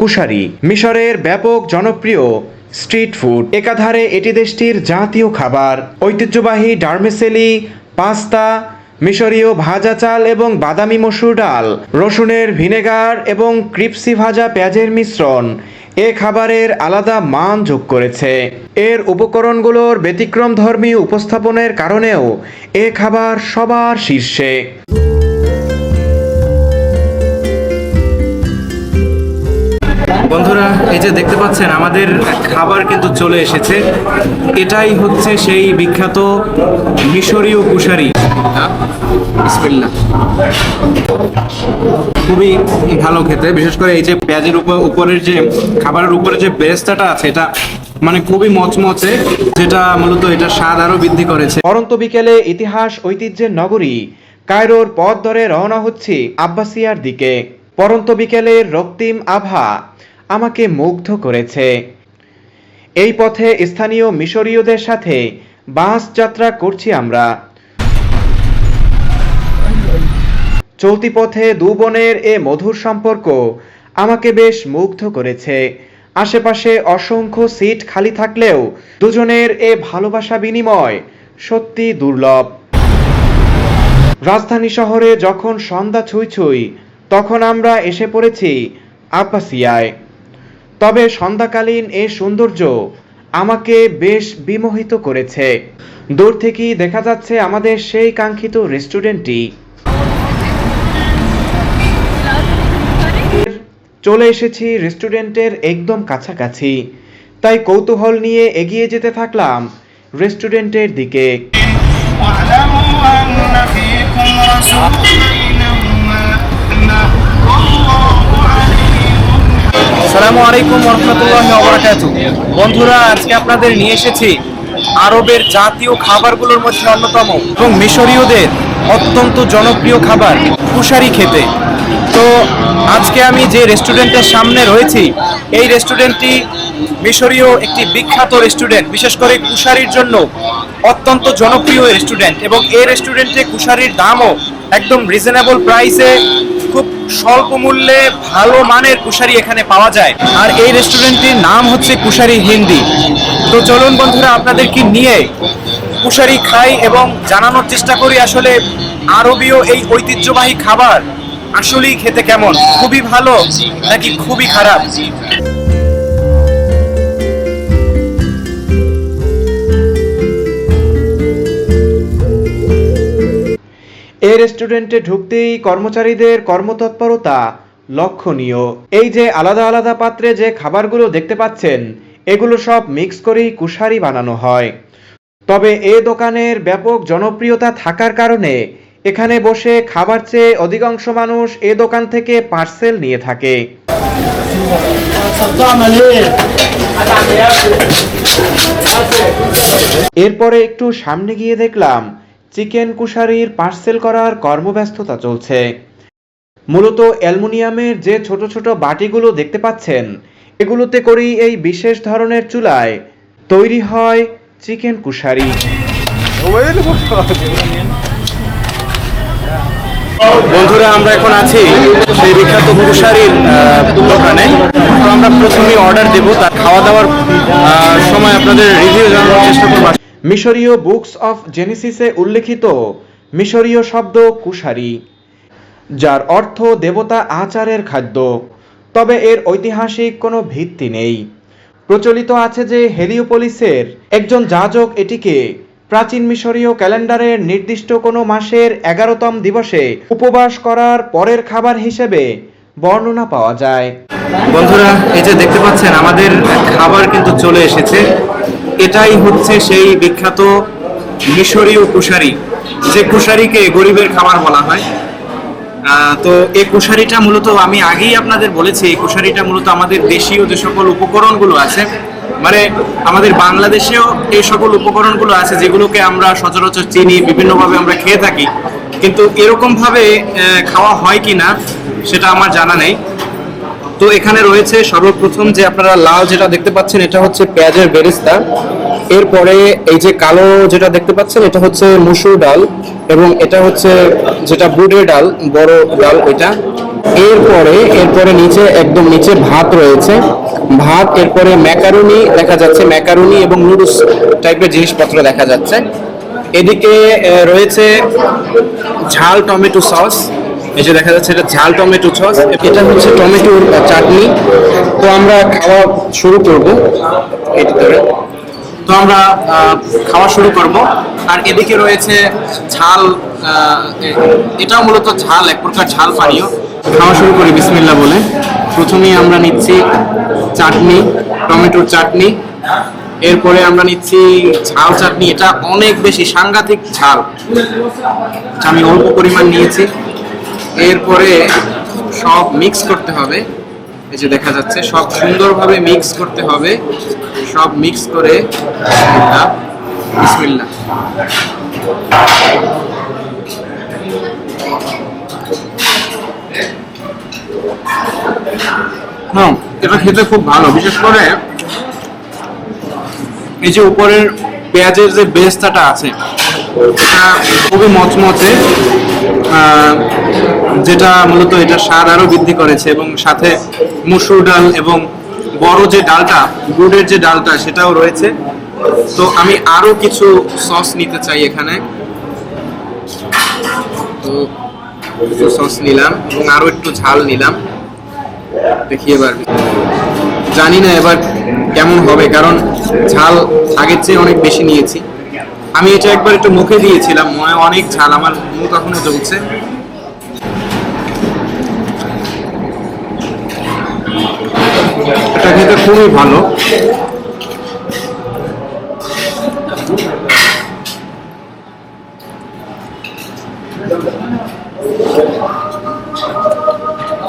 কুশারি। মিশরের ব্যাপক জনপ্রিয় স্ট্রিট ফুড। একাধারে এটি দেশটির জাতীয় খাবার। ঐতিহ্যবাহী ডার্মেসেলি, পাস্তা, মিশরীয় ভাজা চাল এবং বাদামি মসুর ডাল, রসুনের ভিনেগার এবং ক্রিপসি ভাজা পেঁয়াজের মিশ্রণ এ খাবারের আলাদা মান যোগ করেছে। এর উপকরণগুলোর ব্যতিক্রম ধর্মী উপস্থাপনের কারণেও এ খাবার সবার শীর্ষে। বন্ধুরা, এই যে দেখতে পাচ্ছেন, আমাদের খাবার কিন্তু চলে এসেছে। এটাই হচ্ছে সেই বিখ্যাত মিশরীয় কুশারি। খুবই ভালো খেতে, বিশেষ করে এই যে পেঁয়াজের উপর, উপরের যে খাবারের উপরে যে বেরেস্তাটা আছে, এটা মানে খুবই মচমচে, যেটা মূলত এটা স্বাদ আরও বৃদ্ধি করেছে। পরন্ত বিকেলে ইতিহাস, ঐতিহ্যের নগরী, কায়রোর পথ ধরে রওনা হচ্ছে আব্বাসিয়ার দিকে। পরন্ত বিকেলের রক্তিম আভা আমাকে মুগ্ধ করেছে। এই পথে স্থানীয় মিশরীয়দের সাথে বাস যাত্রা করছি আমরা। চলতি পথে দু বোনের এ মধুর সম্পর্ক আমাকে বেশ মুগ্ধ করেছে। আশেপাশে অসংখ্য সিট খালি থাকলেও দুজনের এ ভালোবাসা বিনিময় সত্যি দুর্লভ। রাজধানী শহরে যখন সন্ধ্যা ছুঁই ছুঁই, তখন আমরা এসে পড়েছি আব্বাসিয়ায়। তবে সন্ধ্যাকালীন এ সৌন্দর্য আমাকে বেশ বিমোহিত করেছে। দূর থেকেই দেখা যাচ্ছে আমাদের সেই কাঙ্ক্ষিত রেস্টুরেন্টটি। চলে এসেছি রেস্টুরেন্টের একদম কাছাকাছি। তাই কৌতূহল নিয়ে এগিয়ে যেতে থাকলাম রেস্টুরেন্টের দিকে। সালামু আলাইকুম রহমতুল্লাহ অবরাকাত বন্ধুরা, আজকে আপনাদের নিয়ে এসেছি আরবের জাতীয় খাবারগুলোর মধ্যে অন্যতম এবং মিশরীয়দের অত্যন্ত জনপ্রিয় খাবার কুশারি খেতে। তো আজকে আমি যে রেস্টুরেন্টের সামনে রয়েছি, এই রেস্টুরেন্টটি মিশরীয় একটি বিখ্যাত রেস্টুরেন্ট। বিশেষ করে কুশারির জন্য অত্যন্ত জনপ্রিয় রেস্টুরেন্ট এবং এই রেস্টুরেন্টে কুশারির দামও একদম রিজনেবল প্রাইসে খুব স্বল্প মূল্যে ভালো মানের কুশারি এখানে পাওয়া যায়। আর এই রেস্টুরেন্টটির নাম হচ্ছে কুশারি হিন্দি। তো চলুন বন্ধুরা আপনাদেরকে নিয়ে কুশারি খাই এবং জানানোর চেষ্টা করি আসলে আরবীয় এই ঐতিহ্যবাহী খাবার আসলেই খেতে কেমন? খুবই ভালো নাকি খুবই খারাপ? এই রেস্টুরেন্টে ঢুকতেই কর্মচারীদের কর্মতৎপরতা লক্ষণীয়। এই যে আলাদা আলাদা পাত্রে যে খাবারগুলো দেখতে পাচ্ছেন, এগুলো সব মিক্স করেই কুশারি বানানো হয়। তবে এ দোকানের ব্যাপক জনপ্রিয়তা থাকার কারণে এখানে বসে খাবার চেয়ে অধিকাংশ মানুষ এ দোকান থেকে পার্সেল নিয়ে থাকে। এরপরে একটু সামনে গিয়ে দেখলাম চিকেন কুশারির পার্সেল করার কর্মব্যস্ততা চলছে। মূলত অ্যালুমিনিয়ামের যে ছোট ছোট বাটিগুলো দেখতে পাচ্ছেন, এগুলোতে করেই এই বিশেষ ধরনের চুলায় তৈরি হয় চিকেন কুশারি। বন্ধুরা, আমরা এখন আছি সেই বিখ্যাত কুশারির দোকানে। আমরা প্রথমেই অর্ডার দেব, তার খাওয়া দাওয়ার সময় আপনাদের রিভিউ জানানোর চেষ্টা করব। মিশরীয় বুকস অফ জেনেসিসে উল্লেখিত মিশরীয় শব্দ কুশারি, যার অর্থ দেবতা আচারের খাদ্য। তবে এর ঐতিহাসিক কোনো ভিত্তি নেই। প্রচলিত আছে যে হেলিওপোলিসের একজন যাজক এটিকে প্রাচীন মিশরীয় ক্যালেন্ডারের নির্দিষ্ট কোনো মাসের এগারোতম দিবসে উপবাস করার পরের খাবার হিসেবে বর্ণনা পাওয়া যায়। বন্ধুরা, এই যে দেখতে পাচ্ছেন, আমাদের খাবার কিন্তু চলে এসেছে। এটাই হচ্ছে সেই বিখ্যাত মিশরীয় কুশারি। যে কুশারিকে গরিবের খাবার বলা হয়। তো এই কুশারিটা মূলত আমি আগেই আপনাদের বলেছি, এই কুশারিটা মূলত আমাদের দেশীয় যে সকল উপকরণগুলো আছে মানে আমাদের বাংলাদেশেও এই সকল উপকরণগুলো আছে যেগুলোকে আমরা সচরাচর চিনি, বিভিন্নভাবে আমরা খেয়ে থাকি। কিন্তু এরকমভাবে খাওয়া হয় কিনা, সেটা আমার জানা নেই। তো এখানে রয়েছে সর্বপ্রথম যে আপনারা লাল যেটা দেখতে পাচ্ছেন, এটা হচ্ছে পেঁয়াজের বেরেস্তা। এরপরে এই যে কালো যেটা দেখতে পাচ্ছেন, এটা হচ্ছে মুসুর ডাল এবং এটা হচ্ছে যেটা বুটের ডাল, বড় ডাল ওইটা এরপরে এরপরে নিচে, একদম নিচে ভাত রয়েছে। ভাত, এরপরে ম্যাকারুনি দেখা যাচ্ছে, ম্যাকারুনি এবং নুডলস টাইপের জিনিসপত্র দেখা যাচ্ছে। এদিকে রয়েছে ঝাল টমেটো সস। যে দেখা যাচ্ছে এটা ঝাল টমেটো সস, এটা হচ্ছে টমেটোর চাটনি। তো আমরা খাওয়া শুরু করব। এটি ধরে। তো আমরা খাওয়া শুরু করব। আর এদিকে রয়েছে ঝাল এটাও মূলত ঝাল, এক প্রকার ঝাল পানীয়। খাওয়া শুরু করি বিসমিল্লা বলে। প্রথমেই আমরা নিচ্ছি চাটনি, টমেটোর চাটনি। এরপরে আমরা নিচ্ছি ঝাল চাটনি। এটা অনেক বেশি সাংঘাতিক ঝাল। আমি অল্প পরিমাণ নিয়েছি। এরপরে সব মিক্স করতে হবে। এই যে দেখা যাচ্ছে, সব সুন্দরভাবে মিক্স করতে হবে। সব মিক্স করে বিসমিল্লাহ হ্যাঁ এটা খেতে খুব ভালো। বিশেষ করে এই যে উপরের পেঁয়াজের যে বেস্তাটা আছে এটা খুবই মচমচে যেটা মূলত এটা স্বাদ আরও বৃদ্ধি করেছে এবং সাথে মুসুর ডাল এবং বড় যে ডালটা, গুড়ের যে ডালটা সেটাও রয়েছে। তো আমি আরও কিছু সস নিতে চাই এখানে। তো কিছু সস নিলাম এবং আরও একটু ঝাল নিলাম। দেখি এবার। জানি না এবার কেমন হবে, কারণ ঝাল আগের চেয়ে অনেক বেশি নিয়েছি। আমি এটা একবার একটু মুখে দিয়েছিলাম মনে অনেক ঝাল আমার মুখ এখনও জ্বলছে। এটা খেতে খুবই ভালো।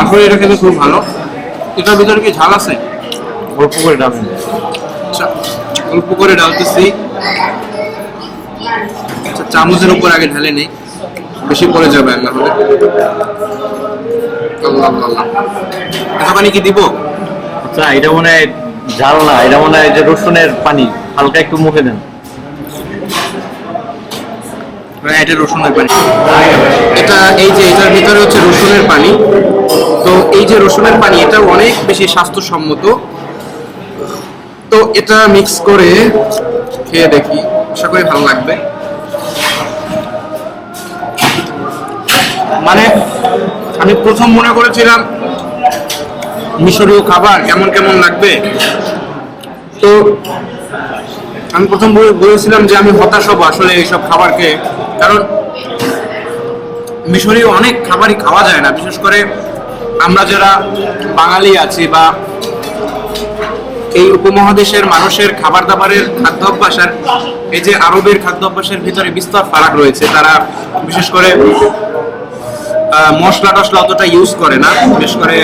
আসলে এটা খেতে খুব ভালো। এটার ভিতরে কি ঝাল আছে? অল্প করে ডাল আচ্ছা অল্প করে ডালতেছি। আচ্ছা চামচের উপর আগে ঢালে নেই। বেশি পড়ে যাবে না হলে। আল্লাহ পানি কি দিব? আচ্ছা এটা মনে হয় ঝাল না এটা মনে হয় যে রসুনের পানি। হালকা একটু মুখে দেন। হ্যাঁ, এটা রসুনের পানি। এটা এই যে এটার ভিতরে হচ্ছে রসুনের পানি। তো এই যে রসুনের পানি এটা অনেক বেশি স্বাস্থ্যসম্মত। তো এটা মিক্স করে খেয়ে দেখি। আশা করি ভালো লাগবে। মানে আমি প্রথম মনে করেছিলাম মিশরীয় খাবার কেমন কেমন লাগবে। তো আমি প্রথম বলেছিলাম যে আমি হতাশ হব আসলে এইসব খাবারকে, কারণ মিশরীয় অনেক খাবারই খাওয়া যায় না। বিশেষ করে আমরা যারা বাঙালি আছি বা এই উপমহাদেশের মানুষের খাবার দাবারের খাদ্যাভ্যাস আর এই যে আরবের খাদ্যাভ্যাসের ভিতরে বিস্তর ফারাক রয়েছে, তারা বিশেষ করে মশলা টশলা অতটা ইউজ করে না। বিশেষ করে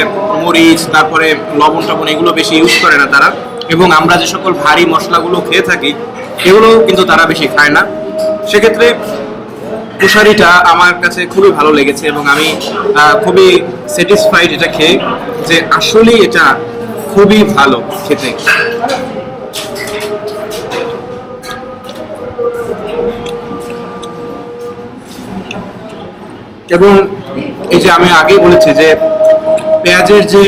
মরিচ, তারপরে লবণ টবণ এগুলো বেশি ইউজ করে না তারা। এবং আমরা যে সকল ভারী মশলাগুলো খেয়ে থাকি এগুলো কিন্তু তারা বেশি খায় না। সেক্ষেত্রে কুশারিটা আমার কাছে খুবই ভালো লেগেছে এবং আমি খুবই স্যাটিসফাইড এটা খেয়ে যে আসলেই এটা খুবই ভালো খেতে। এবং এই যে আমি আগেই বলেছি যে পেঁয়াজের যে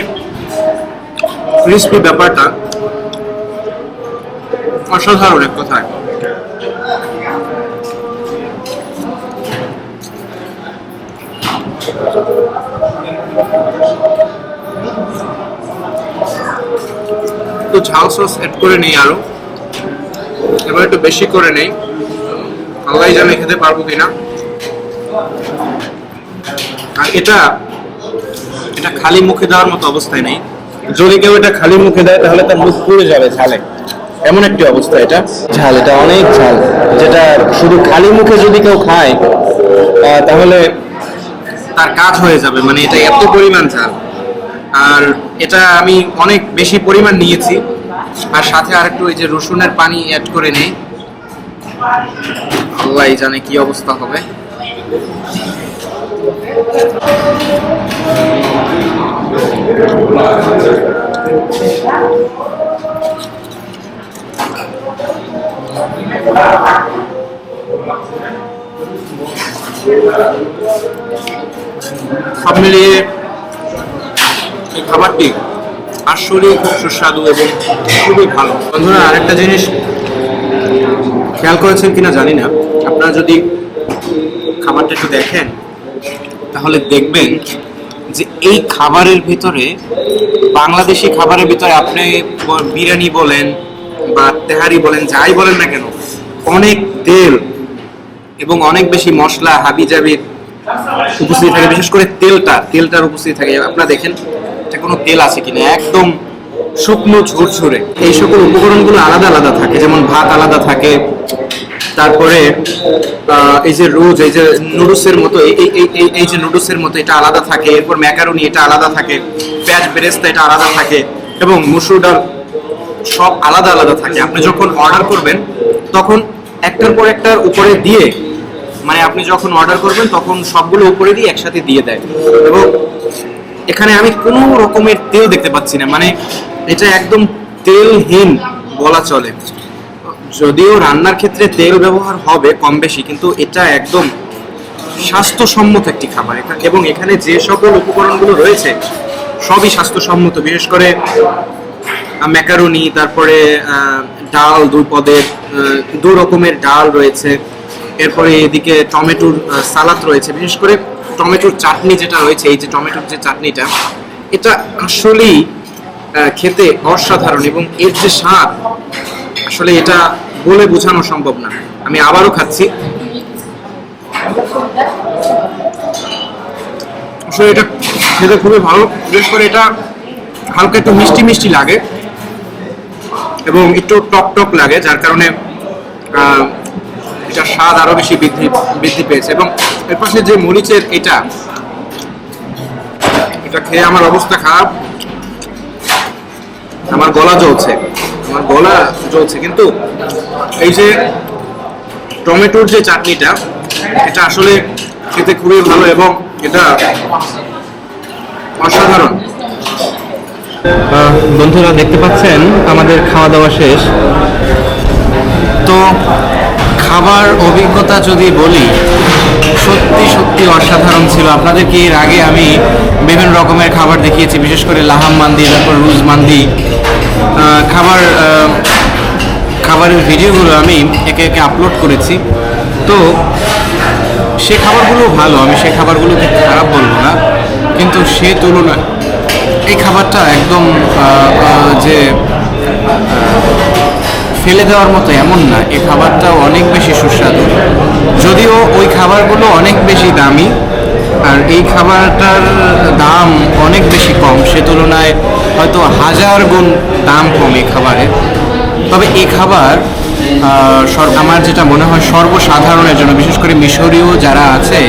ক্রিস্পি ব্যাপারটা অসাধারণ এক কথায়। তো ঝাল সস অ্যাড করে নেই আরও। এবার একটু বেশি করে নেই। আল্লাহ জানে খেতে পারব কিনা। আর এটা এটা খালি মুখে দেওয়ার মতো অবস্থায় নেই। যদি কেউ এটা খালি মুখে দেয় তাহলে তার মুখ পুড়ে যাবে ঝালে। এমন একটি অবস্থা এটা। ঝাল এটা অনেক ঝাল। যেটা শুধু খালি মুখে যদি কেউ খায় আহ, তাহলে তার কাজ হয়ে যাবে মানে এটা এত পরিমাণ ঝাল। আর এটা আমি অনেক বেশি পরিমাণ নিয়েছি। আর সাথে আর একটু এই যে রসুনের পানি অ্যাড করে নেই। আল্লাহ জানে কি অবস্থা হবে। সব মিলিয়ে খাবারটি আসলেই খুব সুস্বাদু এবং খুবই ভালো। বন্ধুরা, আরেকটা জিনিস খেয়াল করেছেন কিনা জানি না। আপনারা যদি খাবারটা একটু দেখেন, তাহলে দেখবেন যে এই খাবারের ভিতরে, বাংলাদেশি খাবারের ভিতরে আপনি বিরিয়ানি বলেন বা তেহারি বলেন, যাই বলেন না কেন, অনেক তেল এবং অনেক বেশি মশলা হাবি জাবির উপস্থিত থাকে, বিশেষ করে তেলটা, তেলটার উপস্থিত থাকে। আপনারা দেখেন কোনো তেল আছে কিনা, একদম শুকনো, ঝুরঝুরে। এই সকল উপকরণগুলো আলাদা আলাদা থাকে, যেমন ভাত আলাদা থাকে, তারপরে এই যে রোজ, এই যে নুডলসের মতো এই যে নুডলসের মতো এটা আলাদা থাকে, এরপর ম্যাকারনি এটা আলাদা থাকে, পেঁয়াজ বেরেস্তা এটা আলাদা থাকে, এবং মুসুর ডাল সব আলাদা আলাদা থাকে। আপনি যখন অর্ডার করবেন, তখন একটার পর একটার উপরে দিয়ে মানে আপনি যখন অর্ডার করবেন, তখন সবগুলো উপরে দিয়ে একসাথে দিয়ে দেয়। এবং এখানে আমি কোনো রকমের তেল দেখতে পাচ্ছি না। মানে এটা একদম তেলহীন বলা চলে। যদিও রান্নার ক্ষেত্রে তেল ব্যবহার হবে কম বেশি, কিন্তু এটা একদম স্বাস্থ্যসম্মত একটি খাবার। এবং এখানে যে সকল উপকরণগুলো রয়েছে, সবই স্বাস্থ্যসম্মত। বিশেষ করে ম্যাকারনি, তারপরে ডাল দুই পদের দু রকমের ডাল রয়েছে। এরপরে এদিকে টমেটোর সালাদ রয়েছে। বিশেষ করে টমেটোর চাটনি যেটা রয়েছে, এই যে টমেটোর যে চাটনিটা, এটা আসলেই খেতে অসাধারণ এবং এর যে স্বাদ, আসলে এটা বলে বোঝানো সম্ভব না। আমি আবারও খাচ্ছি। আসলে এটা খেতে খুবই ভালো, বিশেষ করে এটা হালকা একটু মিষ্টি মিষ্টি লাগে এবং একটু টক টক লাগে, যার কারণে এটার স্বাদ আরও বেশি বৃদ্ধি বৃদ্ধি পেয়েছে। এবং এর পাশে যে মরিচের এটা এটা খেয়ে আমার অবস্থা খারাপ। আমার গলা জ্বলছে, আমার গলা জ্বলছে। কিন্তু এই যে টমেটোর যে চাটনিটা, এটা আসলে খেতে খুবই ভালো এবং এটা অসাধারণ। বন্ধুরা, দেখতে পাচ্ছেন, আমাদের খাওয়া দাওয়া শেষ। তো খাবার অভিজ্ঞতা যদি বলি, সত্যি সত্যি অসাধারণ ছিল। আপনাদেরকে এর আগে আমি বিভিন্ন রকমের খাবার দেখিয়েছি, বিশেষ করে লাহাম মান্দি, তারপর রুজ মান্দি। খাবার খাবারের ভিডিওগুলো আমি একে একে আপলোড করেছি। তো, সে খাবারগুলো ভালো, আমি সেই খাবারগুলোকে খারাপ বলব না, কিন্তু সে তুলনায় এই খাবারটা একদম যে ফেলে দেওয়ার মতো এমন না এই খাবারটাও অনেক বেশি সুস্বাদু। যদিও ওই খাবারগুলো অনেক বেশি দামি, আর এই খাবারটার দাম অনেক বেশি কম, সে তুলনায় হয়তো হাজার গুণ দাম কম এই খাবারের তবে এই খাবার আমার যেটা মনে হয় সর্বসাধারণের জন্য, বিশেষ করে মিশরীয় যারা আছে,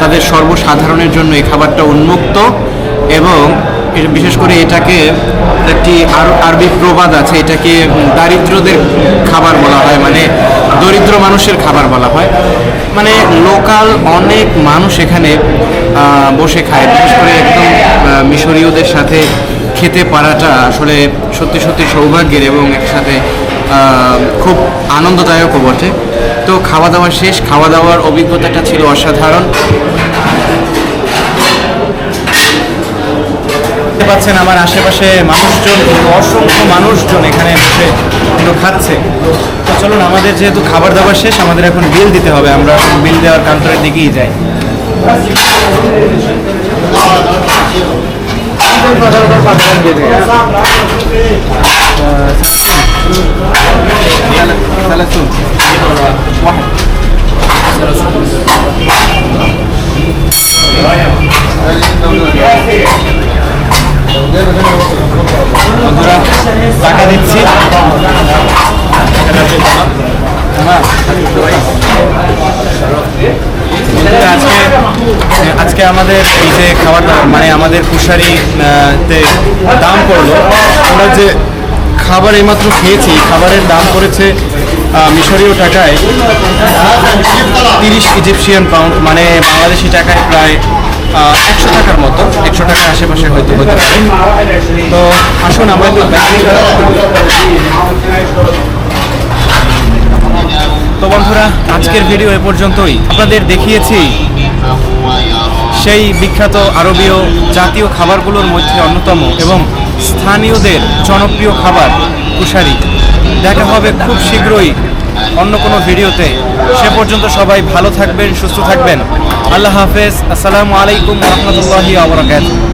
তাদের সর্বসাধারণের জন্য এই খাবারটা উন্মুক্ত এবং বিশেষ করে এটাকে একটি আর- আরবি প্রবাদ আছে, এটাকে দারিদ্রদের খাবার বলা হয় মানে দরিদ্র মানুষের খাবার বলা হয়। মানে লোকাল অনেক মানুষ এখানে বসে খায়, বিশেষ করে একদম মিশরীয়দের সাথে খেতে পারাটা আসলে সত্যি সত্যি সৌভাগ্যের এবং একসাথে খুব আনন্দদায়কও বটে। তো খাওয়া দাওয়া শেষ, খাওয়া দাওয়ার অভিজ্ঞতাটা ছিল অসাধারণ। দেখতে পাচ্ছেন আমার আশেপাশে মানুষজন অসংখ্য মানুষজন এখানে বসে কিন্তু খাচ্ছে তো চলুন আমাদের যেহেতু খাবার দাবার শেষ আমাদের এখন বিল দিতে হবে আমরা বিল দেওয়ার কাউন্টারের দিকেই যাই ثلاثون واحد টাকা দিচ্ছি আজকে আজকে আমাদের এই যে খাবার দাবার মানে আমাদের কুশারি তে দাম পড়ল। আমরা যে খাবার এইমাত্র খেয়েছি, খাবারের দাম পড়েছে মিশরীয় টাকায় তিরিশ ইজিপশিয়ান পাউন্ড মানে বাংলাদেশি টাকায় প্রায় একশো টাকার মতো, একশো টাকার আশেপাশে হয়তো হতে পারে। তো আসুন, আমরা তো বন্ধুরা, আজকের ভিডিও এ পর্যন্তই। আপনাদের দেখিয়েছি সেই বিখ্যাত আরবীয় জাতীয় খাবারগুলোর মধ্যে অন্যতম এবং স্থানীয়দের জনপ্রিয় খাবার কুশারি দেখা হবে খুব শীঘ্রই অন্য কোনো ভিডিওতে। সে পর্যন্ত সবাই ভালো থাকবেন, সুস্থ থাকবেন। আল্লাহ হাফেজ। আসসালামু আলাইকুম রহমতুল্লাহি আবরাকাত